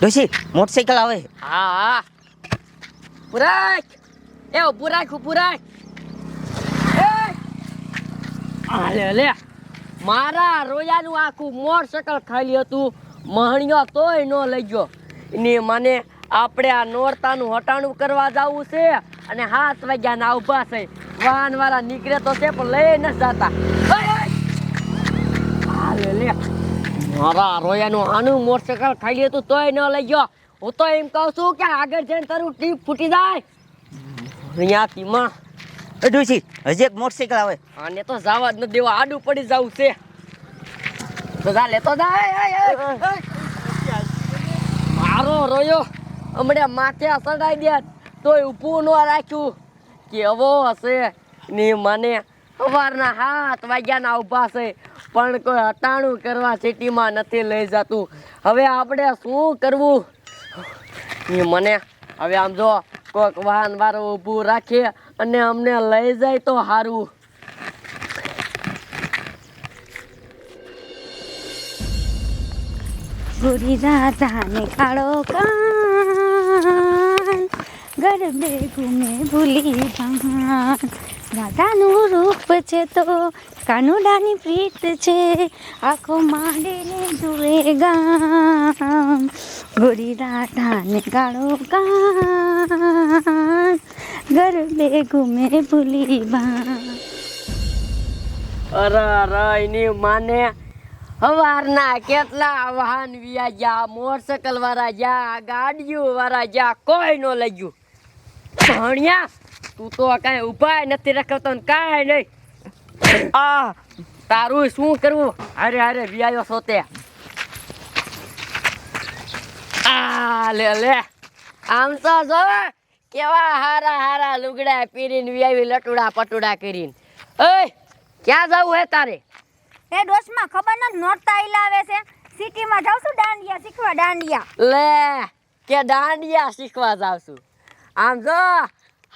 ડોશી મોટરસાઇકલ આવે. હા હા. પુરાક એ પુરાક પુરાક એ. લે મારા રોયાનું આખું મોટરસાયકલ ખાલી હતું. મહણિયો તોય ન લઈ ગયો. ને મને આપણે આ નોરતાનું હટાણું કરવા જવું છે. અને હાથ વાગ્યાના ઊભા છે. વાહન વાળા નીકળે તો છે, પણ લઈ ન જતા હા લે લે મારા રોયાનું આનું મોટરસાયકલ ખાલી હતું તોય ન લઈ ગયો. હું તો એમ કહું છું કે આગળ જઈને તારું ટીપ ફૂટી જાય. અહીંયા તીમાં એ ડોશી હજી એક મોટરસાઇકલ આવે. આને તો જવા જ ન દેવા, આડું પડી જવું છે. તો જા, લેતો જા. મારો રોયો. હમણાં માથે સડાઈ દે. તોય ઊભું ન રાખ્યું. કેવો હશે? ને મને સવારના હાથ વાગ્યાના ઊભા છે. પણ કોઈ હટાણું કરવા સિટીમાં નથી લઈ જતું. હવે આપણે શું કરવું? મને, હવે આમ જો કોઈક વાહન વાળું ઊભું રાખીએ અને અમને લઈ જાય તો સારું ગોરી રાધાને કાળો કાન, ગરબે ઘૂમે ભૂલી ભાન. રાધાનું રૂપ છે તો કાનુડાની પ્રીત છે. આખો માંડીને જુએ ગામ. ગોરી રાધાને કાળો કાન ગરબે ઘૂમે ભૂલી બા અરે અરે, એની માને સવારના કેટલા વાહન વ્યા ગયા મોટરસાયકલ વાળા ગયા, ગાડીઓ વાળા ગયા, કોઈ નો લઈ ગયું. ભણ્યા? તું તો કાંઈ ઉપાય નથી રખતો ને કાંઈ નહીં. આ તારું શું કરવું? હારે હારે વિયાયો સોતે આ લે લે. આમ તો જો કેવા હારા હારા લુગડા પીરીન વિયાવી લટુડા પટુડા કરીને. ઓય ક્યાં જવું હે તારે? એ ડોસમાં ખબર ન નોરતા લાવે છે. સિટીમાં જાવ છું દાંડિયા શીખવા દાંડિયા. લે કે દાંડિયા શીખવા જાવ છું. આમ જો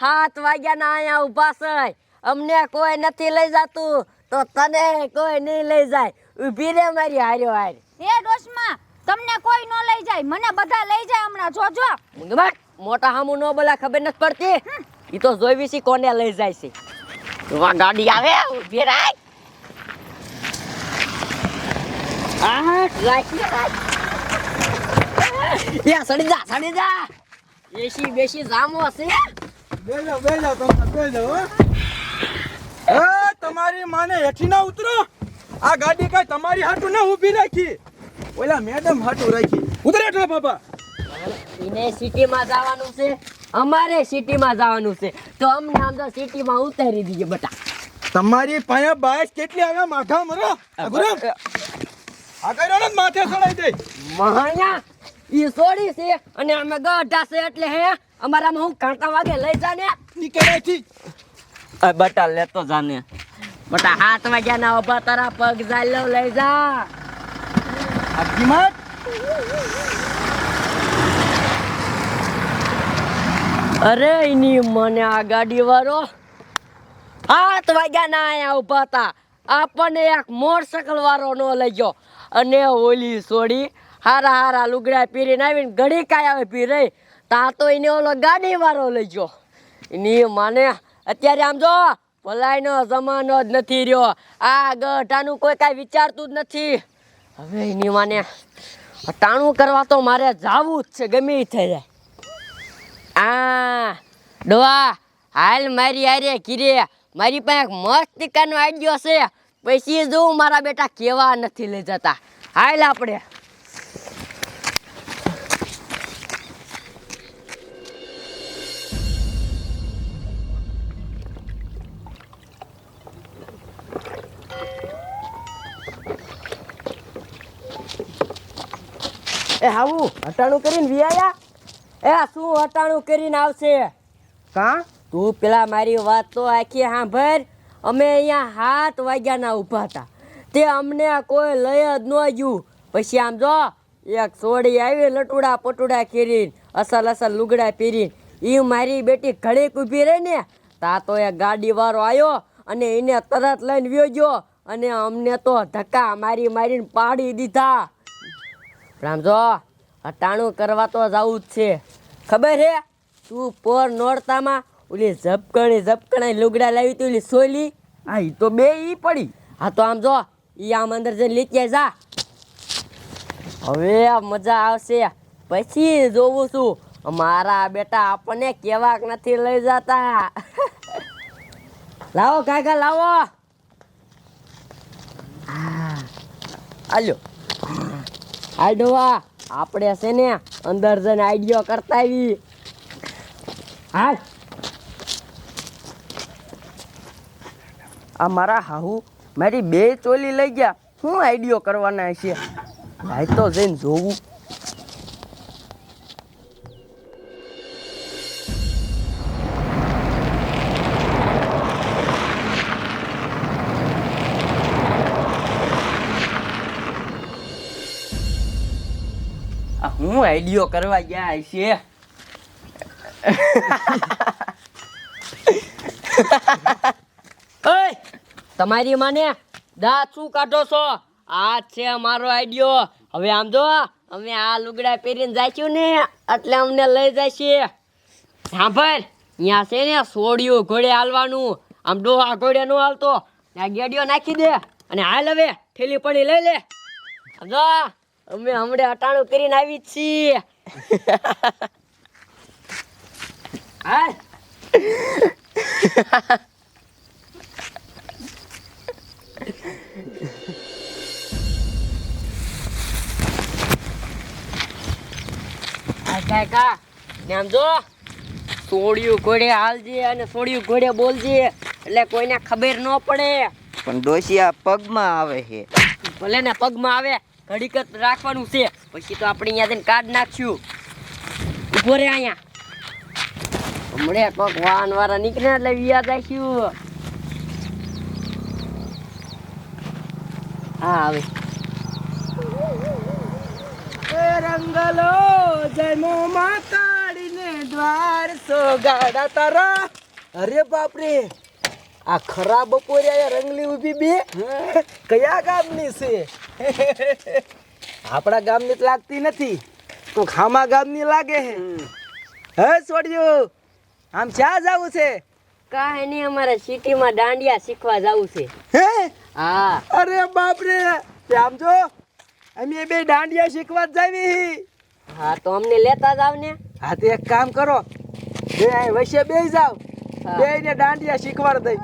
હાથ વાગ્યાના અહીંયા ઊભા છે અમને કોઈ નથી લઈ જાતું. તો તને કોઈ નહીં લઈ જાય. ઊભી રે મારી હાર્યો હાર. એ ડોશમાં તમને કોઈ ન લઈ જાય. મને બધા લઈ જાય હમણાં. જોજો બટ મોટા હામુ નો બોલા ખબર નથી પડતી. ઈ તો જોઈવી છે કોને લઈ જાય છે. વા ગાડી આવે ઊભી રાખ આ રાખ રાખ યા સડી જા સડી જા. એસી બેસી જામો હશે. બેલો બેલો તમે હો. તમારી માને હેઠી ના ઉતરો. આ ગાડી કઈ તમારી હાટુ ના ઊભી રાખી. ઓલા મેડમ હાટુ રાખી. ઉતરે એટલે બાબા એને સિટીમાં જવાનું છે. અમારે સિટીમાં જવાનું છે. તો અમને આમ તો સિટીમાં ઉતારી દીજે બટા. તમારી પાસે બાઈસ કેટલી આવે માથા મરો. અઘરમ આ ને? માથે ચડાઈ દે. મહાયા ઈ સોડી છે અને અમે ગઢા છે એટલે હે. અમારામાં હું કાંટા વાગે લઈ જા ને નીકળાથી બટા લેતો જાને. બટા હાથ વાગ્યા ના ઊભા તારા પગ જાય લઈ જા. આ કિંમત? અરે એની મને આ ગાડી વાળો હાથ વાગ્યા ના અહીંયા ઊભા હતા આપણને એક મોટરસાયકલ વાળો નો લઈ ગયો. અને ઓલી છોડી હારા હારા લુગડા પહેરીને આવીને ઘડી કાંઈ આવે પી રહી તા તો એને ઓલો ગાડી વાળો લઈ ગયો. એની મને અત્યારે આમ જો, ભલાઈનો જમાનો જ નથી રહ્યો. આ ગઢાનું કોઈ કાંઈ વિચારતું જ નથી. હવે એની માને ટાણું કરવા તો મારે જાવું જ છે, ગમે થઈ જાય. આ ડોવા હાલ મારી આરે કીરે મારી પાસે મસ્ત ટીકાનો આઈડિયો છે. પછી જોઉં મારા બેટા કેવા નથી લઈ જતા. હાલ આપણે. એ હાવું હટાણું કરીને વિયા એ શું હટાણું કરીને આવશે? કા? તું પેલા મારી વાત તો આખી સાંભળ. અમે અહીંયા હાથ વાગ્યાના ઊભા હતા. તે અમને કોઈ લઈ જ ન ગયું પછી આમ જો એક સોડી આવી લટુડા પટુડા કરીને અસલ અસલ લુગડા પહેરીને. એ મારી બેટી ઘડીક ઊભી રહી ને તા તો એક ગાડીવાળો આવ્યો અને એને તરત લઈને વ્યો ગયો. અને અમને તો ધક્કા મારી મારીને પાડી દીધા. આમ અટાણું કરવા તો જવું જ છે. ખબર હે? તું પોર નોરતામાં ઓલી ઝપકણી ઝપકણી લુગડા લાવી તી ઓલી સોલી હા એ તો બે ઈ પડી. હા તો આમ જો ઈ આમ અંદર જઈને લીધે જા. હવે મજા આવશે. પછી જોવું છું. મારા બેટા આપણને કેવાક નથી લઈ જતા. લાવો કાકા લાવો. આલ્યો. હાલ ડોવા આપણે છે ને અંદર જઈને આઈડિયો કરતા આવી હાલ. આ મારા હાહુ, મારી બે ચોલી લઈ ગયા. શું આઈડિયો કરવાના છે? ભાઈ તો જઈને જોવું. હું આઈડિયો કરવા ગયા છે? તમારી માને દાંત શું કાઢો છો? આ છે અમારો આઈડિયો હવે આમ જો, અમે આ લુગડા પહેરીને જાઈશું ને, એટલે અમને લઈ જાય છે સાંભળ ત્યાં છે ને સોડિયું ઘોડે હાલવાનું. આમ ડોહા ઘોડે નો હાલતો. ત્યાં ગેડીઓ નાખી દે અને હાલ હવે, થેલી પડી લઈ લે. જો અમે હમણાં અટાણું કરીને આવી છીએ. કાકા ને જો. સોડિયું ઘોડે હાલજે અને સોડિયું ઘોડે બોલજે. એટલે કોઈને ખબર ન પડે. પણ ડોશિયા પગમાં આવે છે. ભલે ને પગમાં આવે. ઘડીક રાખવાનું છે. પછી તો આપણે અહીંયા જઈને કાર્ડ નાખશું. ઊભો રે અહીંયા. હમણે કોક વાહન વાળા નીકળે એટલે વ્યાજ આવીશું હા, આવે. રંગલો જયમો માં કાઢીને દ્વાર સોગાડા તારા અરે બાપરે. આ ખરા બપોરે આ રંગલી ઊભી બે. કયા ગામની છે? આપણા ગામની તો લાગતી નથી. તો ખામા ગામની લાગે હે હે છોડ્યું આમ ક્યાં જાવું છે? કાંઈ નહીં અમારે સિટીમાં દાંડિયા શીખવા જાવું છે. હે? હા. અરે બાપરે! રે આમ જો અમે બે દાંડિયા શીખવા જાવી હા. તો અમને લેતા જાવ ને. હા તો એક કામ કરો. બે વૈશ્ય બે જાવ. બે ને દાંડિયા શીખવાડ દઈ.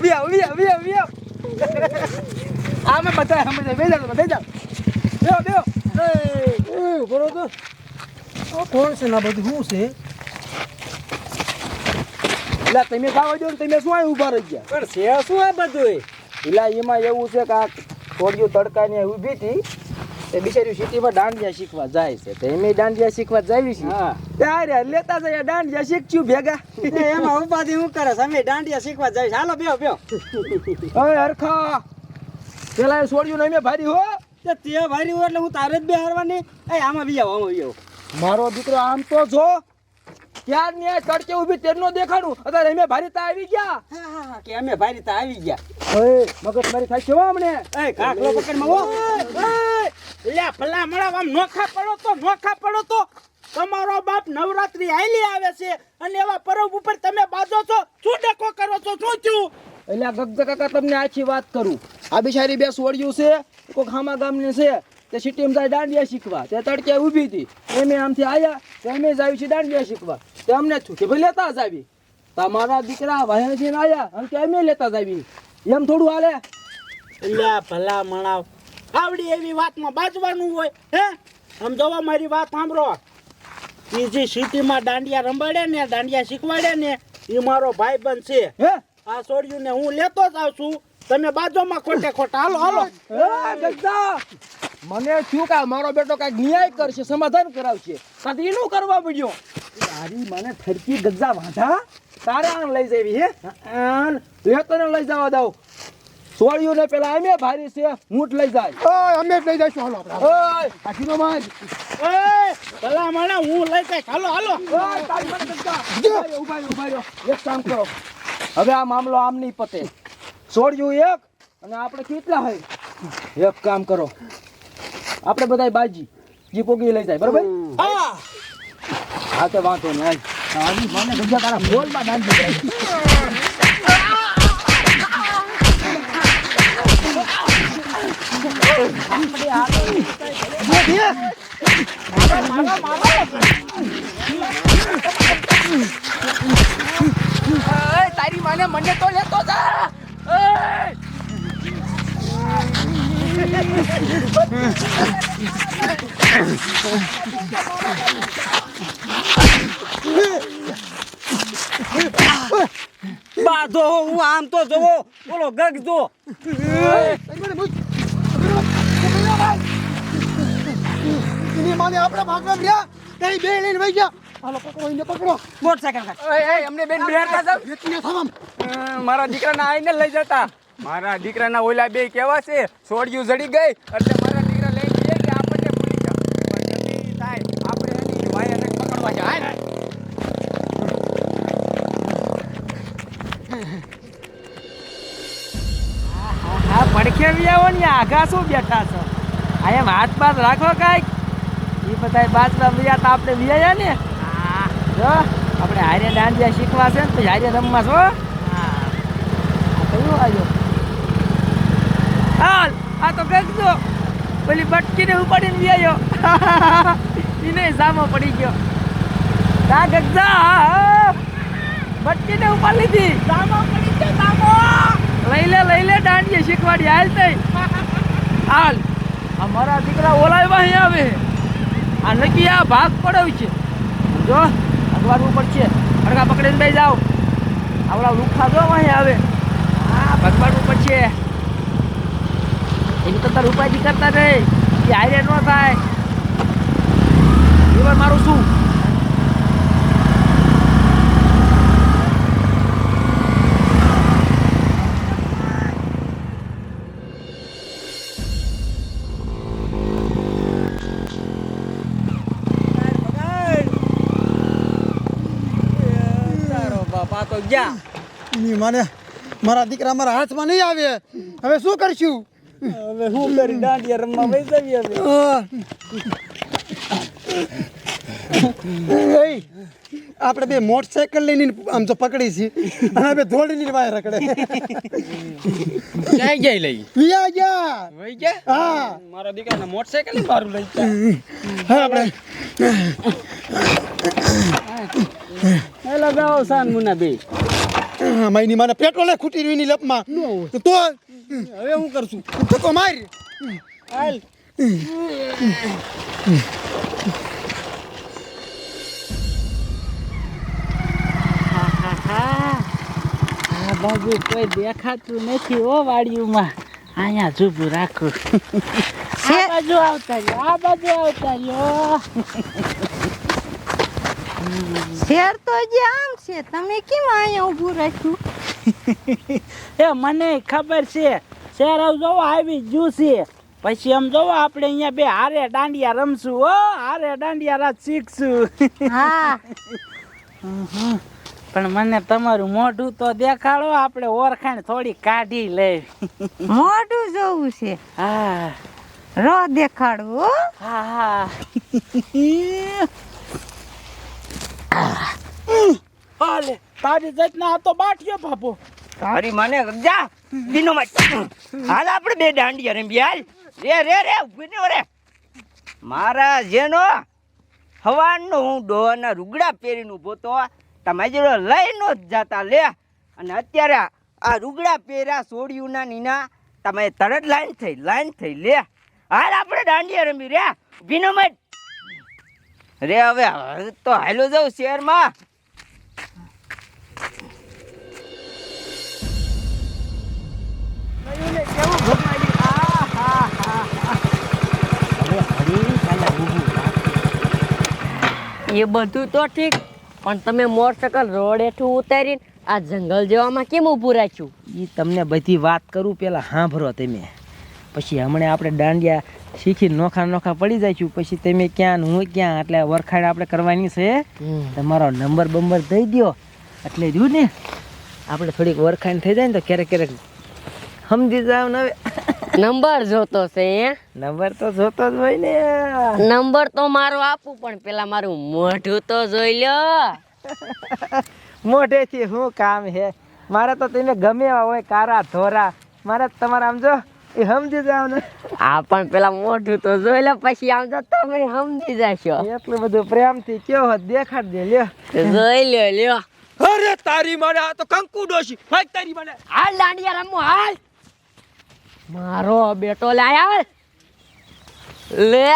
વિયાવ વિયાવ વિયાવ વિયાવ આમે બધા અમે બે જાવ બધા જાવ બેહો બેહો એ બોલો તો આ કોણ છે ના બધું શું છે એટલે તમે ખાવા દો ને તમે શું અહીં ઊભા રહી ગયા પણ છે શું આ બધું એટલે એમાં એવું છે કે આ થોડીયું તડકાની ઊભી હતી તે બિચારી સિટીમાં દાંડિયા શીખવા જાય છે. તો એમે દાંડિયા શીખવા જાવી છે? ત્યારે લેતા જાય દાંડિયા શીખશું ભેગા. એમાં ઉપાધિ હું કરે છે? અમે દાંડિયા શીખવા જાય છે. હાલો બેહો બેહો. હવે હરખા. પેલા એ છોડ્યું ને અમે ભારી હો. તે તે ભારી હોય એટલે હું તારે જ બેહારવાની એ આમાં બી આવો આમાં બી આવો. મારો દીકરો આમ તો જો ક્યાર ને તડકે ઊભી તેરનો દેખાડું. અત્યારે અમે ભારી તા આવી ગયા. હા હા કે અમે ભારી તા આવી ગયા. ઓય મગજ મારી થાય છે હો એ કાકલો પકડમાં હો. લ્યા ભલા મળા આમ નોખા પડો તો નોખા પડો તો. તમારો બાપ નવરાત્રી આયલી આવે છે અને એવા પરબ ઉપર તમે બાજો છો. શું ડકો કરો છો? શું થયું? એટલે આ કાકા તમને આછી વાત કરું. આ બિચારી બે સોડિયું છે કોઈ ખામા ગામની છે તે સિટીમાં જાય દાંડિયા શીખવા તે તડકે ઊભી હતી. એમે આમથી આવ્યા તો અમે જ આવી છે દાંડિયા શીખવા. તે અમને છું કે ભાઈ લેતા જ આવી. તમારા દીકરા વાહન છે આવ્યા અને કે અમે લેતા જ આવી. એમ થોડું હાલે. લ્યા ભલા મણાવ આવડી એવી વાતમાં બાજવાનું હોય હે? સમજાવો મારી વાત સાંભળો. એ જે સિટીમાં દાંડિયા રંબાડે ને દાંડિયા શીખવાડે ને એ મારો ભાઈ છે. હે? આ છોડ્યું ને હું લેતો જ આવશું તમે બાજુમાં ખોટે ખોટા. હાલો હાલો. મને શું કા મારો બેટો કંઈક ન્યાય કરશે સમાધાન કરાવશે. કાંઈ એનું કરવા પડ્યો. તારી મને થરકી ગજા વાંધા. તારે આને લઈ જવી હે? આન. લે તને લઈ જવા દઉં. સોળિયું ને પેલા અમે ભારી છે ઊંટ લઈ જાય. અમે લઈ જઈશું હાલો. ઓય. આખીનો માજ ભલા મને હું લઈ જાય હાલો હાલો. ઊભા ઊભા. એક કામ કરો. હવે આ મામલો આમ નહીં પતે. સોળિયું એક અને આપણે કેટલા હોય? એક કામ કરો. આપણે બધા બાજી જે પોગી લઈ જાય બરોબર? હા. હા તો વાંધો નહીં આની મને બીજા તારા બોલમાં નાખી તારી માને મને તો લેતો જા! બાધો હું આમ તો જવો બોલો ગગ જો એની આપણે ભાગવા ગયા કઈ બે લઈને વઈ ગયા. હાલો પકડો એને પકડો. મોટરસાયકલ. એ એય, અમને બેન બિહારતા જાવ વેચીને થવામ. મારા દીકરાના આઈને લઈ જતા. મારા દીકરાના ઓલા બે કેવા છે? સોડિયું જડી ગઈ. એટલે મારા દીકરા લઈ ગયે કે આપણને ભૂલી જાવ પણ જલ્દી થાય. આપણે એની વાયાને પકડવા જાય હા પડખે બી આવો ને આઘા શું બેઠા છો? આ એમ હાથ પાસ રાખો કાંઈક? એ બધા બાજરા બીજા તો આપણે બીજા ને? જો આપણે હારે દાંડિયા શીખવા છે ને પછી હારે રમવા છો કયું આવ્યો? હાલ આ તો ગગજો પેલી બટકીને ઉપાડીને વ્યાયો એને સામો પડી ગયો. તા ગગજા બટકીને ઉપાડી લીધી. સામો પડી ગયો સામો. લઈ લે લઈ લે દાંડિયા શીખવાડી. હાલ તઈ. હાલ. અમારા દીકરા ઓલાવ્યા અહીં આવે. આ નક્કી આ ભાગ પડ્યો છે. જો ભગવાન ઉપર છે. અડગા પકડીને બે જાઓ. આવડા લુખા જો અહીં આવે. હા ભગવાન ઉપર છે. એની તો તાર ઉપાધિ કરતા નહીં. એ હારે ન થાય. એવા મારું શું? બાપા ની માને મારા દીકરા મારા હાથમાં નહીં આવે. હવે શું કરશું? હવે હું કરી દાંડિયા રમવા વહી જવી હવે. આપણે બે મોટરસાયકલ લઈને આમ તો પકડી છે અને બે ધોડીની વાય રખડે. ક્યાં ગયા લઈ? વિયા ગયા. વઈ ગયા? હા. મારા દીકરાના મોટરસાયકલ મારું લઈ ગયા. હા આપણે. હેલો ગાવ સાન મુના બે મારી માને પેટ્રોલે ખૂટી રહ્યું એની લપમાં. તો હવે હું કરશું? ધક્કો માર. હાલ. બાજુ કોઈ દેખાતું નથી ઓ વાડીઓમાં. અહીંયા ઊભું રાખું. આ બાજુ આવતા રહ્યો આ બાજુ આવતા રહ્યો. શેર તો જે આમ છે. તમે કેમ અહીંયા ઊભું રાખ્યું? એ મને ખબર છે. શેર આવ જોવો આવી ગયું છે. પછી આમ જોવો આપણે અહીંયા બે હારે દાંડિયા રમશું ઓ હારે દાંડિયા રાત શીખશું. હા. પણ મને તમારું મોઢું તો દેખાડો આપણે ઓરખાણ થોડી કાઢી લે મોઢું જોવું છે. હા. રો દેખાડવું હા. હા તારી જતના આ તો બાઠિયો બાપો. તારી મને જા દિનો હાલ આપણે બે દાંડિયા રમી હાલ. રે રે રે ઊભી ને રે. મારા જેનો હવારનો હું ડોહના રૂગડા પહેરીને ઊભો તો તમે જોડે લઈ જ જતા, લે. અને અત્યારે આ રૂગડા પહેરા સોડિયુંના નીના, તમે તરત લાઈન થઈ લાઈન થઈ, લે. હાલ આપણે દાંડિયા રમી, રે. ભીનો મત રે હવે તો હાલો જાઉં શહેરમાં. એ બધું તો ઠીક પણ તમે મોટરસાયકલ રોડ હેઠું ઉતારીને આ જંગલ જેવામાં કેમ ઊભું રાખ્યું? એ તમને બધી વાત કરું પહેલાં સાંભળો તમે. પછી હમણાં આપણે દાંડિયા શીખી નોખા નોખા પડી જઈશું. પછી તમે ક્યાં હું ક્યાં? એટલે વરખાડ આપણે કરવાની છે. તમારો નંબર બંબર દઈ દ્યો. એટલે રહ્યું ને આપણે થોડીક વરખાણ થઈ જાય ને તો ક્યારેક ક્યારેક સમજી જાવ ને નંબર જોતો છે હે? નંબર તો જોતો જ હોય ને. નંબર તો મારો આપું પણ પેલા મારું મોઢું તો જોઈ લ્યો મોઢેથી શું કામ હે મારે તો તમે ગમે એવા હોય કારા ધોરા. મારે તમારે આમ જો એ સમજી જાવ ને. આ પણ પેલા મોઢું તો જોઈ લે પછી આમ તો તમે સમજી જશો. એટલું બધું પ્રેમથી કયો હોત દેખાડ દે લ્યો. જોઈ લ્યો લ્યો. અરે તારી મને આ તો કંકુ ડોશી. ભાઈ તારી મને. હાલ લાંડિયા રમો હાલ. મારો બેટો લાયા લે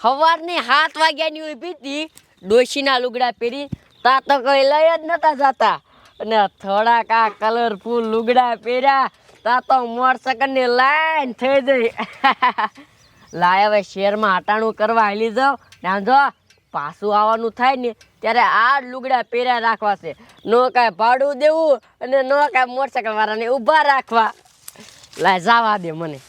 સવારની સાત વાગ્યાની ઊભી હતી ડોશીના લુગડા પહેરી તા તો કોઈ લઈ જ નતા જતા. અને થોડાક આ કલરફુલ લુગડા પહેર્યા તા તો મોટરસાઇકલની લાઈન થઈ જઈ. લાય હવે શેરમાં હટાણું કરવા હાલી જાવ ને જો, પાછું આવવાનું થાય ને, ત્યારે આ લુગડા પહેર્યા રાખવા છે. નો કાંઈ ભાડું દેવું અને નો કાંઈ મોટરસાઇકલ વાળાને ઊભા રાખવા. લાય જવા દે મને.